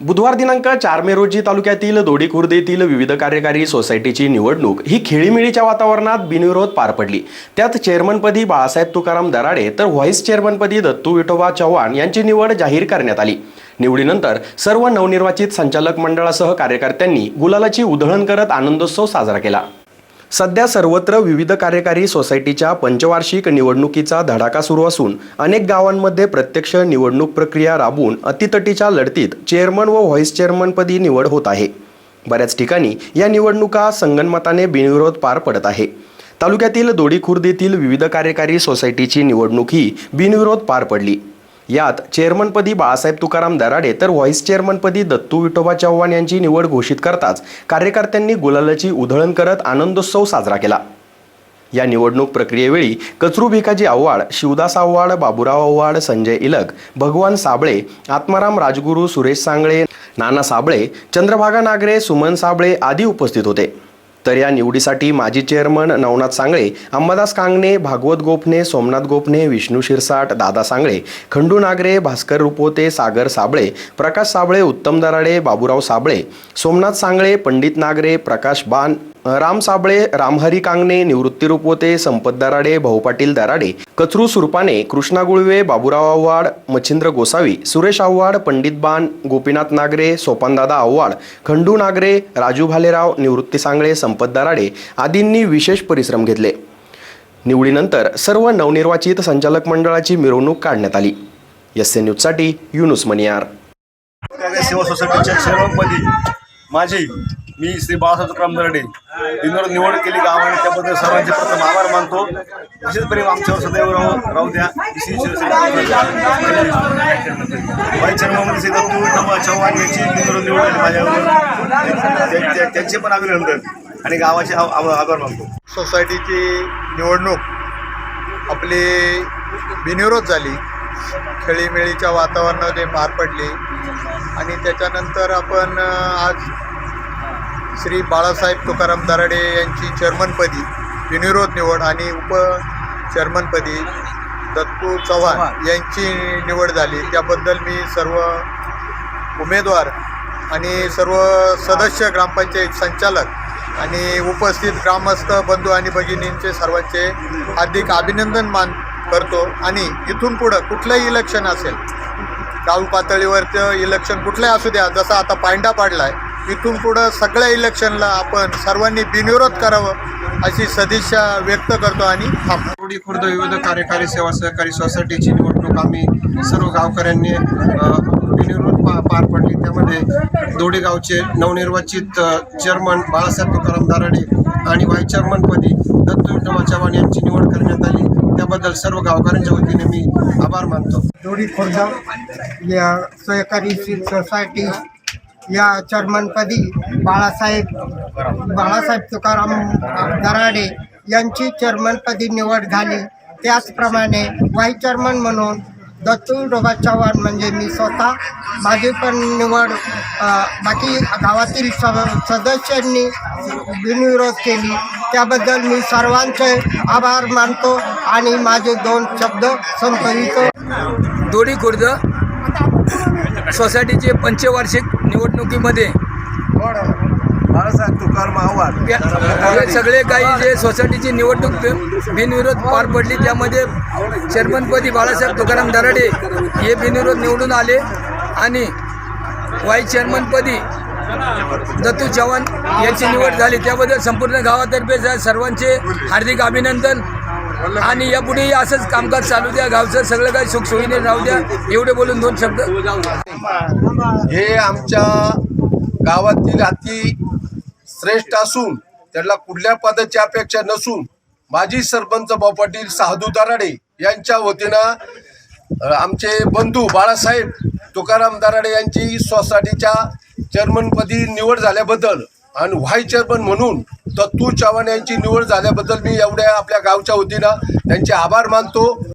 बुधवार दिनांक चार मे रोजी तालुक्यातील दोडी खुर्द येथील विविध कार्यकारी सोसायटीची निवडणूक ही खेळीमेळीच्या वातावरणात बिनविरोध पार पडली. त्यात चेअरमनपदी बाळासाहेब तुकाराम दराडे तर व्हाईस चेअरमनपदी दत्तू विठोबा चव्हाण यांची निवड जाहीर करण्यात आली. निवडीनंतर सर्व नवनिर्वाचित संचालक मंडळासह कार्यकर्त्यांनी गुलालाची उधळण करत आनंदोत्सव साजरा केला. सध्या सर्वत्र विविध कार्यकारी सोसायटीच्या पंचवार्षिक निवडणुकीचा धडाका सुरू असून अनेक गावांमध्ये प्रत्यक्ष निवडणूक प्रक्रिया राबवून अतितटीच्या लढतीत चेअरमन व व्हाईस चेअरमनपदी निवड होत आहे. बऱ्याच ठिकाणी या निवडणुका संगनमताने बिनविरोध पार पडत आहे. तालुक्यातील दोडी खुर्दीतील विविध कार्यकारी सोसायटीची निवडणूक ही बिनविरोध पार पडली. यात चेअरमनपदी बाळासाहेब तुकाराम दराडे तर व्हाईस चेअरमनपदी दत्तू विठोबा चव्हाण यांची निवड घोषित करताच कार्यकर्त्यांनी गुलालाची उधळण करत आनंदोत्सव साजरा केला. या निवडणूक प्रक्रियेवेळी कचरू भिकाजी आव्हाड शिवदास आव्हाड बाबुराव आव्हाड संजय इलक भगवान साबळे आत्माराम राजगुरू सुरेश सांगळे नाना साबळे चंद्रभागा नागरे सुमन साबळे आदी उपस्थित होते. तर या निवडीसाठी माजी चेअरमन नवनाथ सांगळे अंबादास कांगणे भागवत गोपणे सोमनाथ गोपने विष्णू शिरसाट दादा सांगळे खंडू नागरे भास्कर रुपोते सागर साबळे प्रकाश साबळे उत्तम दराडे बाबूराव साबळे सोमनाथ सांगळे पंडित नागरे प्रकाश बान राम साबळे रामहरी कांगणे निवृत्ती रुपवते संपत दराडे भाऊ पाटील दराडे कचरू सुरपाने कृष्णा गुळवे बाबुराव आव्हाड मच्छिंद्र गोसावी सुरेश आव्हाड पंडित बान गोपीनाथ नागरे सोपानदादा आव्हाड खंडू नागरे राजू भालेराव निवृत्ती सांगळे संपत दराडे आदींनी विशेष परिश्रम घेतले. निवडीनंतर सर्व नवनिर्वाचित संचालक मंडळाची मिरवणूक काढण्यात आली. एस ए न्यूजसाठी युनुस मनियार. सेवा सोसायटीच्या माझी मी श्री बाळासाहेब तुकाराम दरडे. बिनविरोध निवड केली गावाने त्याबद्दल सर्वांचे प्रथम आभार मानतो. असेच प्रेम आमच्यावर सदैव राहू राहू द्या. श्री वाईस चेअरमनमध्ये दत्तू विठोबा चव्हाण यांची बिनविरोध निवड झाली माझ्यावर. त्यांचे पण अभिनंदन. आणि गावाचे आभार मानतो. सोसायटीची निवडणूक आपली बिनविरोध झाली. खेळीमेळीच्या वातावरणामध्ये पार पडली. आणि त्याच्यानंतर आपण आज श्री बाळासाहेब तुकाराम दराडे यांची चेअरमनपदी बिनविरोध निवड आणि उप चेअरमनपदी दत्तू चव्हाण. यांची निवड झाली. त्याबद्दल मी सर्व उमेदवार आणि सर्व सदस्य ग्रामपंचायत संचालक आणि उपस्थित ग्रामस्थ बंधू आणि भगिनींचे सर्वांचे हार्दिक अभिनंदन मान करतो. आणि इथून पुढं कुठलंही इलेक्शन असेल गाव पातळीवरचं इलेक्शन कुठलंही असू द्या जसं आता पायंडा पाडला आहे इथून पुढं सगळ्या इलेक्शनला आपण सर्वांनी बिनविरोध करावं अशी सदिच्छा व्यक्त करतो आणि थांबतो. खुर्द विविध कार्यकारी सेवा सहकारी सोसायटीची निवडणूक आम्ही सर्व गावकऱ्यांनी बिनविरोध पा पार पडली. त्यामध्ये दोडेगावचे नवनिर्वाचित चेअरमन बाळासाहेब तुकाराम दाराडे आणि व्हाईस चेअरमनपदी दत्तू विठोबा चव्हाण यांची निवड करण्यात आली. त्याबद्दल सर्व गावकऱ्यांच्या वतीने मी आभार मानतो. दोडी खोर्दा या सहकारी सोसायटी या चेअरमनपदी बाळासाहेब बाळासाहेब तुकाराम दराडे यांची चेअरमनपदी निवड झाली. त्याचप्रमाणे वाई चेअरमन म्हणून दत्तू डोबा चव्हाण म्हणजे मी स्वतः. माझी पण निवड बाकी गावातील स सदस्यांनी बिनविरोध केली. त्याबद्दल मी सर्वांचे आभार मानतो आणि माझे दोन शब्द संपवितो. दोडी खुर्द सोसायटीचे पंचवार्षिक निवडणुकीमध्ये बाळासाहेब तुकाराम आव्हाड. या- सगळे काही जे सोसायटीची निवडणूक बिनविरोध पार पडली त्यामध्ये चेअरमनपदी बाळासाहेब तुकाराम दराडे हे बिनविरोध निवडून आले आणि व्हाईस चेअरमनपदी दत्तू चव्हाण यांची निवड झाली त्याबद्दल संपूर्ण गावातर्फे सर्वांचे हार्दिक अभिनंदन. आणि यापुढेही असंच कामकाज चालू द्या गावचं सगळं काही सुखसोयीने राहू द्या. एवढे बोलून दोन शब्द. हे आमच्या गावातील अति श्रेष्ठ असून त्याला कुठल्या पदाची अपेक्षा नसून माजी सरपंच भाऊ पाटील साधू दराडे यांच्या वतीनं आमचे बंधू बाळासाहेब तुकाराम दराडे यांची सोसायटीच्या चेअरमनपदी निवड झाल्याबद्दल आणि व्हाईस चेअरमन म्हणून दत्तू चव्हाण यांची निवड झाल्याबद्दल मी एवढ्या आपल्या गावच्या वतीनं त्यांचे आभार मानतो.